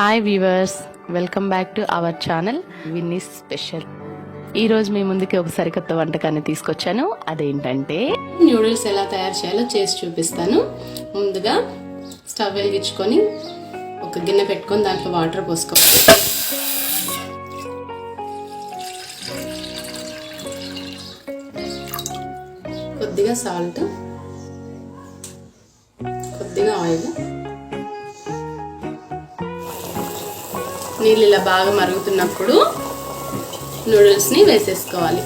Hi viewers welcome back to our channel Vinny special ఈరోజు మీ ముందుకి ఒక సరికొత్త వంటకాన్ని తీసుకొచ్చాను అదేంటంటే న్యూడిల్స్ ఎలా తయారు చేయాలో చేసి చూపిస్తాను ముందుగా స్టవ్ వెలిగించుకొని ఒక గిన్నె పెట్టుకొని దాంట్లో వాటర్ పోసుకోవాలి కొద్దిగా సాల్ట్ కొద్దిగా ఆయిల్ నీళ్ళు ఇలా బాగా మరుగుతున్నప్పుడు నూడిల్స్ని వేసేసుకోవాలి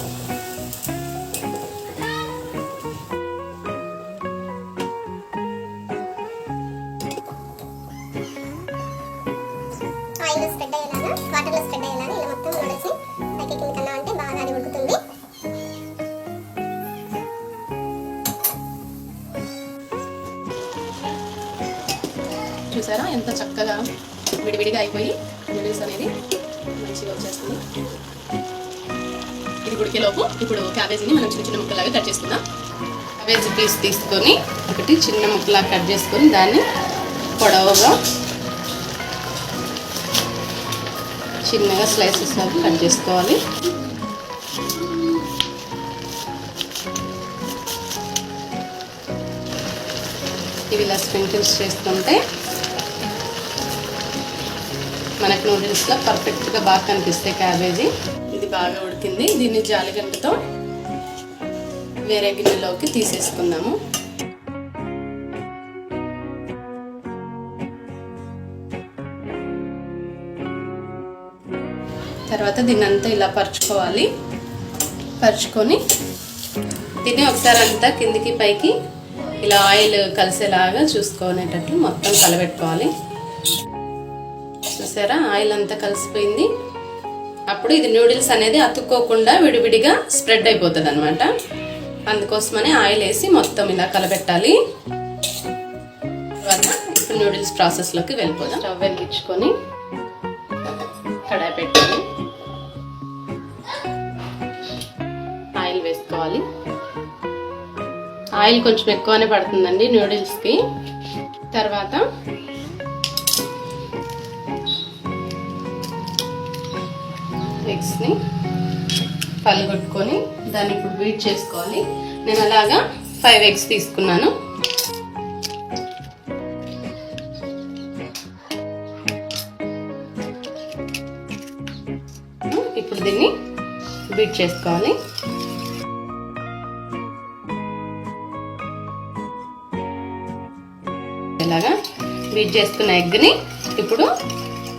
చూసారా ఎంత చక్కగా విడివిడిగా అయిపోయి నూడిల్స్ అనేది మంచిగా వచ్చేస్తుంది ఇది ఉడికేలోపు ఇప్పుడు క్యాబేజీని మనం చిన్న చిన్న ముక్కలాగా కట్ చేసుకుందాం క్యాబేజీ పీస్ తీసుకొని ఒకటి చిన్న ముక్కలాగా కట్ చేసుకొని దాన్ని పొడవుగా చిన్నగా స్లైసెస్ లాగా కట్ చేసుకోవాలి ఇవి ఇలా స్ప్రింకిల్స్ చేస్తుంటే మనకు నూడిల్స్లో పర్ఫెక్ట్గా బాగా కనిపిస్తాయి క్యాబేజీ ఇది బాగా ఉడికింది దీన్ని జాలిగంటతో వేరే గిన్నెలోకి తీసేసుకుందాము తర్వాత దీన్ని అంతా ఇలా పరుచుకోవాలి పరుచుకొని దీన్ని ఒకసారి అంతా కిందికి పైకి ఇలా ఆయిల్ కలిసేలాగా చూసుకునేటట్లు మొత్తం కలబెట్టుకోవాలి చూసారా ఆయిల్ అంతా కలిసిపోయింది అప్పుడు ఇది నూడిల్స్ అనేది అతుక్కోకుండా విడివిడిగా స్ప్రెడ్ అయిపోతుంది అనమాట అందుకోసమనే ఆయిల్ వేసి మొత్తం ఇలా కలబెట్టాలి ఇప్పుడు నూడిల్స్ ప్రాసెస్లోకి వెళ్ళిపోదాం స్టవ్ వెలిగించుకొని కడాయి పెట్టాలి ఆయిల్ వేసుకోవాలి ఆయిల్ కొంచెం ఎక్కువనే పడుతుందండి నూడిల్స్కి తర్వాత ఎగ్స్ని పలుగొట్టుకొని దాన్ని ఇప్పుడు బీట్ చేసుకోవాలి నేను అలాగా ఫైవ్ ఎగ్స్ తీసుకున్నాను ఇప్పుడు దీన్ని బీట్ చేసుకోవాలి ఇలాగా బీట్ చేసుకున్న ఎగ్ని ఇప్పుడు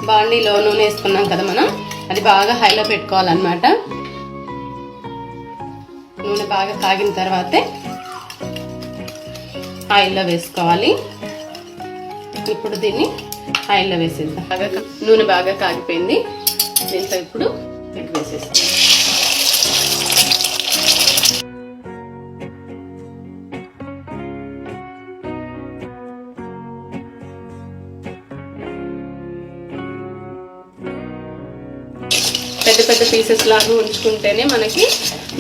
బాండీలో నూనె వేసుకున్నాం కదా మనం అది బాగా హైలో పెట్టుకోవాలన్నమాట నూనె బాగా కాగిన తర్వాతే ఆయిల్లో వేసుకోవాలి ఇప్పుడు దీన్ని ఆయిల్లో వేసేస్తాం బాగా నూనె బాగా కాగిపోయింది దీంట్లో ఇప్పుడు ఎగ్ వేసేస్తాం పెద్ద పెద్ద పీసెస్ లాగా ఉంచుకుంటేనే మనకి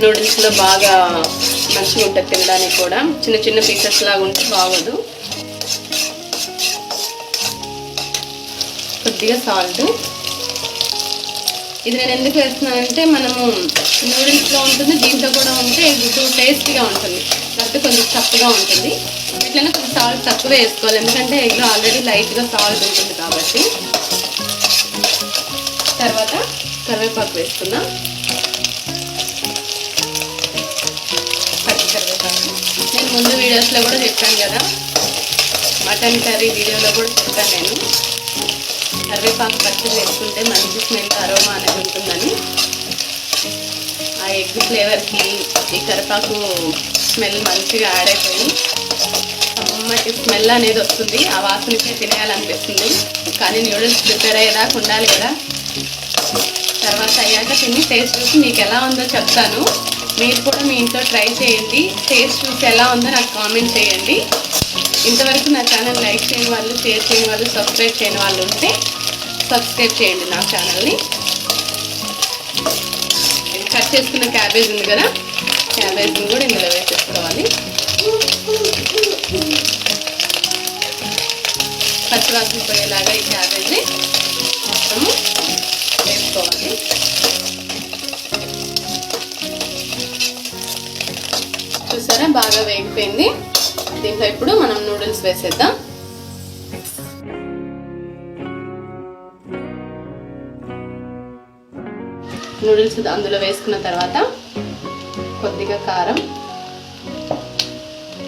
నూడిల్స్లో బాగా మంచిగా ఉంటుంది తినడానికి కూడా చిన్న చిన్న పీసెస్ లాగా ఉంటే బాగోదు కొద్దిగా సాల్ట్ ఇది నేను ఎందుకు వేస్తున్నానంటే మనము నూడిల్స్లో ఉంటుంది దీంట్లో కూడా ఉంటే ఇది టేస్ట్గా ఉంటుంది కాబట్టి కొంచెం తప్పుగా ఉంటుంది ఎట్లయినా కొంచెం సాల్ట్ తక్కువ వేసుకోవాలి ఎందుకంటే ఎగ్లో ఆల్రెడీ లైట్గా సాల్ట్ ఉంటుంది కాబట్టి తర్వాత కరివేపాకు వేసుకుందాం పచ్చి కరివేపాకు నేను ముందు వీడియోస్లో కూడా చెప్పాను కదా మటన్ కర్రీ వీడియోలో కూడా చెప్పాను నేను కరివేపాకు పచ్చి వేసుకుంటే మంచి స్మెల్ అరోమా అనేది ఉంటుందని ఆ ఎగ్ ఫ్లేవర్కి ఈ కరివేపాకు స్మెల్ మంచిగా యాడ్ అయిపోయింది కమ్మటి స్మెల్ అనేది వస్తుంది ఆ వాసనకే తినేయాలనిపిస్తుంది కానీ నూడిల్స్ ప్రిపేర్ అయ్యేదాకా ఉండాలి కదా తర్వాత అయ్యాక తిని టేస్ట్ చూసి మీకు ఎలా ఉందో చెప్తాను మీరు కూడా మీ ఇంట్లో ట్రై చేయండి టేస్ట్ చూసి ఎలా ఉందో నాకు కామెంట్ చేయండి ఇంతవరకు నా ఛానల్ లైక్ చేయని వాళ్ళు షేర్ చేయని వాళ్ళు సబ్స్క్రైబ్ చేయని వాళ్ళు ఉంటే సబ్స్క్రైబ్ చేయండి నా ఛానల్ని కట్ చేసుకున్న క్యాబేజ్ ఉంది కదా క్యాబేజ్ని కూడా ఇందులో వేసేసుకోవాలి పచ్చివాసన పోయేలాగా ఈ క్యాబేజ్ని మొత్తము చూసారా బాగా వేగిపోయింది దీంట్లో ఇప్పుడు మనం నూడిల్స్ వేసేద్దాం నూడిల్స్ అందులో వేసుకున్న తర్వాత కొద్దిగా కారం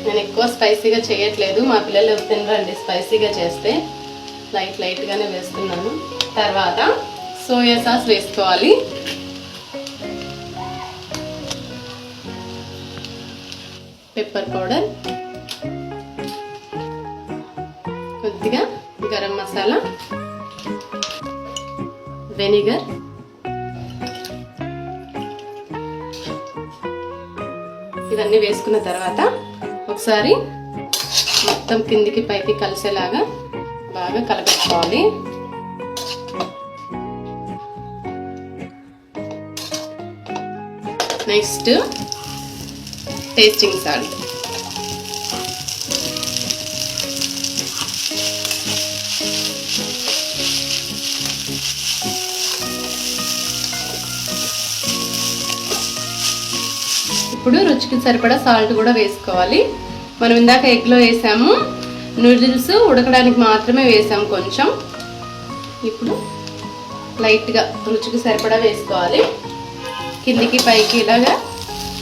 నేను ఎక్కువ స్పైసీగా చేయట్లేదు మా పిల్లలు తినరండి స్పైసీగా చేస్తే లైట్ లైట్గానే వేస్తున్నాను తర్వాత సోయా సాస్ వేసుకోవాలి పెప్పర్ పౌడర్ కొద్దిగా గరం మసాలా వెనిగర్ ఇవన్నీ వేసుకున్న తర్వాత ఒకసారి మొత్తం కిందికి పైకి కలిసేలాగా బాగా కలపెట్టుకోవాలి నెక్స్ట్ టేస్టింగ్ సాల్ట్ ఇప్పుడు రుచికి సరిపడా సాల్ట్ కూడా వేసుకోవాలి మనం ఇందాక ఎగ్లో వేసాము నూడిల్స్ ఉడకడానికి మాత్రమే వేసాము కొంచెం ఇప్పుడు లైట్గా రుచికి సరిపడా వేసుకోవాలి కిందికి పైకి ఇలాగా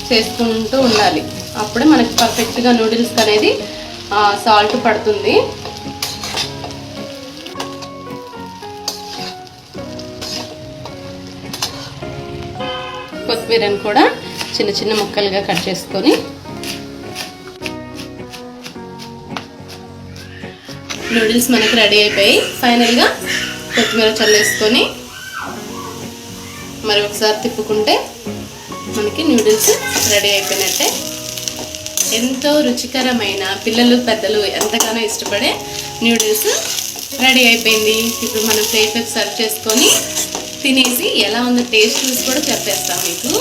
చేసుకుంటూ ఉండాలి అప్పుడే మనకి పర్ఫెక్ట్గా నూడిల్స్ అనేది సాల్ట్ పడుతుంది కొత్తిమీరని కూడా చిన్న చిన్న ముక్కలుగా కట్ చేసుకొని నూడిల్స్ మనకి రెడీ అయిపోయి ఫైనల్గా కొత్తిమీర చల్లేసుకొని మరి ఒకసారి తిప్పుకుంటే మనకి నూడిల్స్ రెడీ అయిపోయినట్టే ఎంతో రుచికరమైన పిల్లలు పెద్దలు ఎంతగానో ఇష్టపడే నూడిల్స్ రెడీ అయిపోయింది ఇప్పుడు మనం ప్లేట్లో సర్వ్ చేసుకొని తినేసి ఎలా ఉందో టేస్ట్ చూసి కూడా చెప్పేస్తాం మీకు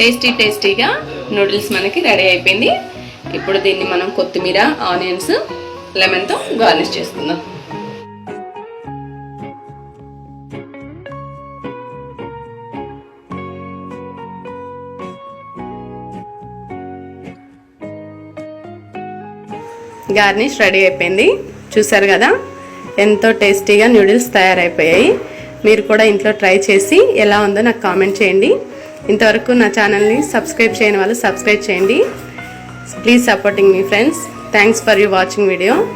టేస్టీ టేస్టీగా నూడిల్స్ మనకి రెడీ అయిపోయింది ఇప్పుడు దీన్ని మనం కొత్తిమీర ఆనియన్స్ లెమన్తో గార్నిష్ చేసుకుందాం గార్నిష్ రెడీ అయిపోయింది చూసారు కదా ఎంతో టేస్టీగా న్యూడిల్స్ తయారైపోయాయి మీరు కూడా ఇంట్లో ట్రై చేసి ఎలా ఉందో నాకు కామెంట్ చేయండి ఇంతవరకు నా ఛానల్ని సబ్స్క్రైబ్ చేయని వాళ్ళు సబ్స్క్రైబ్ చేయండి Please supporting me, friends. Thanks for your watching video.